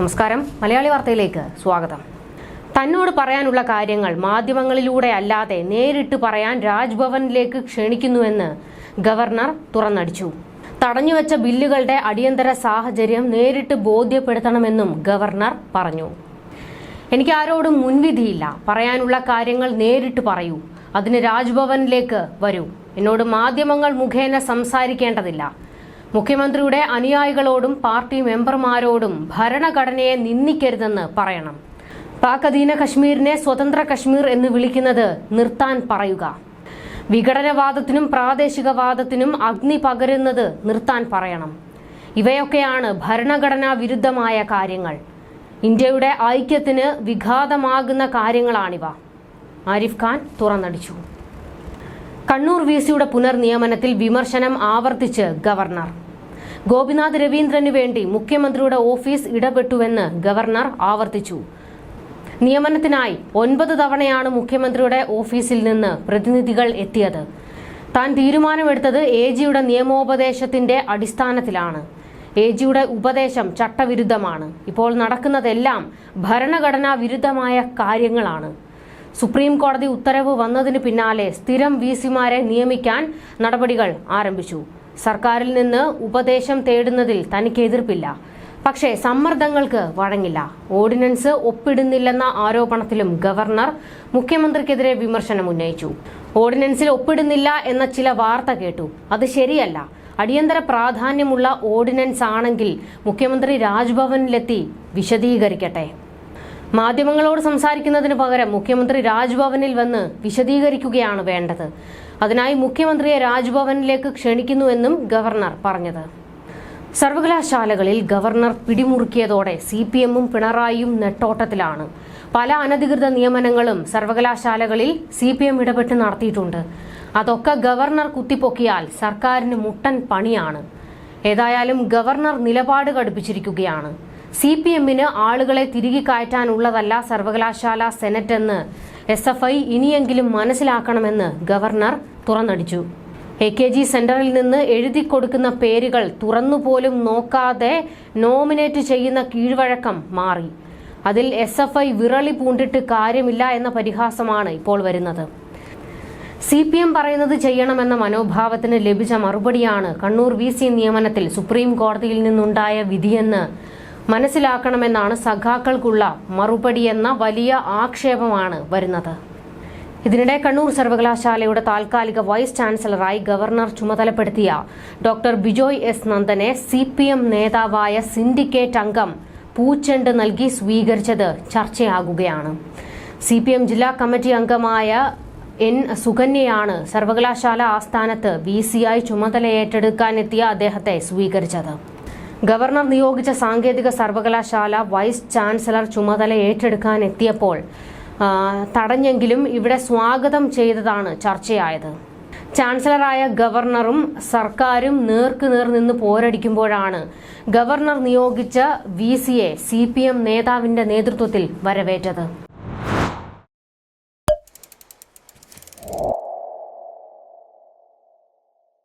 നമസ്കാരം. മലയാളി വാർത്തയിലേക്ക് സ്വാഗതം. തന്നോട് പറയാനുള്ള കാര്യങ്ങൾ മാധ്യമങ്ങളിലൂടെ അല്ലാതെ നേരിട്ട് പറയാൻ രാജ്ഭവനിലേക്ക് ക്ഷണിക്കുന്നുവെന്ന് ഗവർണർ തുറന്നടിച്ചു. തടഞ്ഞുവെച്ച ബില്ലുകളുടെ അടിയന്തര സാഹചര്യം നേരിട്ട് ബോധ്യപ്പെടുത്തണമെന്നും ഗവർണർ പറഞ്ഞു. എനിക്ക് ആരോടും മുൻവിധിയില്ല. പറയാനുള്ള കാര്യങ്ങൾ നേരിട്ട് പറയൂ. അതിന് രാജ്ഭവനിലേക്ക് വരൂ. എന്നോട് മാധ്യമങ്ങൾ മുഖേന സംസാരിക്കേണ്ടതില്ല. മുഖ്യമന്ത്രിയുടെ അനുയായികളോടും പാർട്ടി മെമ്പർമാരോടും ഭരണഘടനയെ നിന്ദിക്കരുതെന്ന് പറയണം. പാക് അധീന കശ്മീരിനെ സ്വതന്ത്ര കശ്മീർ എന്ന് വിളിക്കുന്നത് നിർത്താൻ പറയുക. വിഘടനവാദത്തിനും പ്രാദേശികവാദത്തിനും അഗ്നി പകരുന്നത് നിർത്താൻ പറയണം. ഇവയൊക്കെയാണ് ഭരണഘടനാ വിരുദ്ധമായ കാര്യങ്ങൾ. ഇന്ത്യയുടെ ഐക്യത്തിന് വിഘാതമാകുന്ന കാര്യങ്ങളാണിവ. ആരിഫ് ഖാൻ തുറന്നടിച്ചു. കണ്ണൂർ വി സിയുടെ പുനർനിയമനത്തിൽ വിമർശനം ആവർത്തിച്ച് ഗവർണർ. ഗോപിനാഥ് രവീന്ദ്രനു വേണ്ടി മുഖ്യമന്ത്രിയുടെ ഓഫീസ് ഇടപെട്ടുവെന്ന് ഗവർണർ ആവർത്തിച്ചു. നിയമനത്തിനായി ഒൻപത് തവണയാണ് മുഖ്യമന്ത്രിയുടെ ഓഫീസിൽ നിന്ന് പ്രതിനിധികൾ എത്തിയത്. താൻ തീരുമാനമെടുത്തത് എ ജിയുടെ നിയമോപദേശത്തിന്റെ അടിസ്ഥാനത്തിലാണ്. എ ജിയുടെ ഉപദേശം ചട്ടവിരുദ്ധമാണ്. ഇപ്പോൾ നടക്കുന്നതെല്ലാം ഭരണഘടനാ വിരുദ്ധമായ കാര്യങ്ങളാണ്. സുപ്രീം കോടതി ഉത്തരവ് വന്നതിന് പിന്നാലെ സ്ഥിരം വി സിമാരെ നിയമിക്കാൻ നടപടികൾ ആരംഭിച്ചു. സർക്കാരിൽ നിന്ന് ഉപദേശം തേടുന്നതിൽ തനിക്ക് എതിർപ്പില്ല. പക്ഷേ സമ്മർദ്ദങ്ങൾക്ക് വഴങ്ങില്ല. ഓർഡിനൻസ് ഒപ്പിടുന്നില്ലെന്ന ആരോപണത്തിലും ഗവർണർ മുഖ്യമന്ത്രിക്കെതിരെ വിമർശനം ഉന്നയിച്ചു. ഓർഡിനൻസിൽ ഒപ്പിടുന്നില്ല എന്ന ചില വാർത്ത കേട്ടു. അത് ശരിയല്ല. അടിയന്തര പ്രാധാന്യമുള്ള ഓർഡിനൻസ് ആണെങ്കിൽ മുഖ്യമന്ത്രി രാജ്ഭവനിലെത്തി വിശദീകരിക്കട്ടെ. മാധ്യമങ്ങളോട് സംസാരിക്കുന്നതിന് പകരം മുഖ്യമന്ത്രി രാജ്ഭവനിൽ വന്ന് വിശദീകരിക്കുകയാണ് വേണ്ടത്. അതിനായി മുഖ്യമന്ത്രിയെ രാജ്ഭവനിലേക്ക് ക്ഷണിക്കുന്നുവെന്നും ഗവർണർ പറഞ്ഞത്. സർവകലാശാലകളിൽ ഗവർണർ പിടിമുറുക്കിയതോടെ സി പി എമ്മും പിണറായിയും നെട്ടോട്ടത്തിലാണ്. പല അനധികൃത നിയമനങ്ങളും സർവകലാശാലകളിൽ സി പി എം ഇടപെട്ട് നടത്തിയിട്ടുണ്ട്. അതൊക്കെ ഗവർണർ കുത്തിപ്പൊക്കിയാൽ സർക്കാരിന് മുട്ടൻ പണിയാണ്. ഏതായാലും ഗവർണർ നിലപാട് കടുപ്പിച്ചിരിക്കുകയാണ്. സി പി എമ്മിന് ആളുകളെ തിരികെ കയറ്റാനുള്ളതല്ല സർവകലാശാല സെനറ്റ് എന്ന് എസ് എഫ് ഐ ഇനിയെങ്കിലും മനസ്സിലാക്കണമെന്ന് ഗവർണർ തുറന്നടിച്ചു. എ കെ ജി സെന്ററിൽ നിന്ന് എഴുതി കൊടുക്കുന്ന പേരുകൾ തുറന്നുപോലും നോക്കാതെ നോമിനേറ്റ് ചെയ്യുന്ന കീഴ്വഴക്കം മാറി. അതിൽ എസ് എഫ് ഐ വിറളി പൂണ്ടിട്ട് കാര്യമില്ല എന്ന പരിഹാസമാണ് ഇപ്പോൾ വരുന്നത്. സി പി എം പറയുന്നത് ചെയ്യണമെന്ന മനോഭാവത്തിന് ലഭിച്ച മറുപടിയാണ് കണ്ണൂർ വി സി നിയമനത്തിൽ സുപ്രീം കോടതിയിൽ നിന്നുണ്ടായ വിധിയെന്ന് മനസ്സിലാക്കണമെന്നാണ് സഖാക്കൾക്കുള്ള മറുപടിയെന്ന വലിയ ആക്ഷേപമാണ് വരുന്നത്. ഇതിനിടെ കണ്ണൂർ സർവകലാശാലയുടെ താൽക്കാലിക വൈസ് ചാൻസലറായി ഗവർണർ ചുമതലപ്പെടുത്തിയ ഡോക്ടർ ബിജോയ് എസ് നന്ദനെ സി പി എം നേതാവായ സിൻഡിക്കേറ്റ് അംഗം പൂച്ചെണ്ട് നൽകി സ്വീകരിച്ചത് ചർച്ചയാകുകയാണ്. സി പി എം ജില്ലാ കമ്മിറ്റി അംഗമായ എൻ സുകന്യയാണ് സർവകലാശാല ആസ്ഥാനത്ത് വി സിയായി ചുമതല ഏറ്റെടുക്കാനെത്തിയ അദ്ദേഹത്തെ സ്വീകരിച്ചത്. ഗവർണർ നിയോഗിച്ച സാങ്കേതിക സർവകലാശാല വൈസ് ചാൻസലർ ചുമതല ഏറ്റെടുക്കാൻ എത്തിയപ്പോൾ തടഞ്ഞെങ്കിലും ഇവിടെ സ്വാഗതം ചെയ്തതാണ് ചർച്ചയായത്. ചാൻസലറായ ഗവർണറും സർക്കാരും നേർക്കുനേർ നിന്ന് പോരടിക്കുമ്പോഴാണ് ഗവർണർ നിയോഗിച്ച വി സിയെ സി പി എം നേതാവിന്റെ നേതൃത്വത്തിൽ വരവേറ്റത്.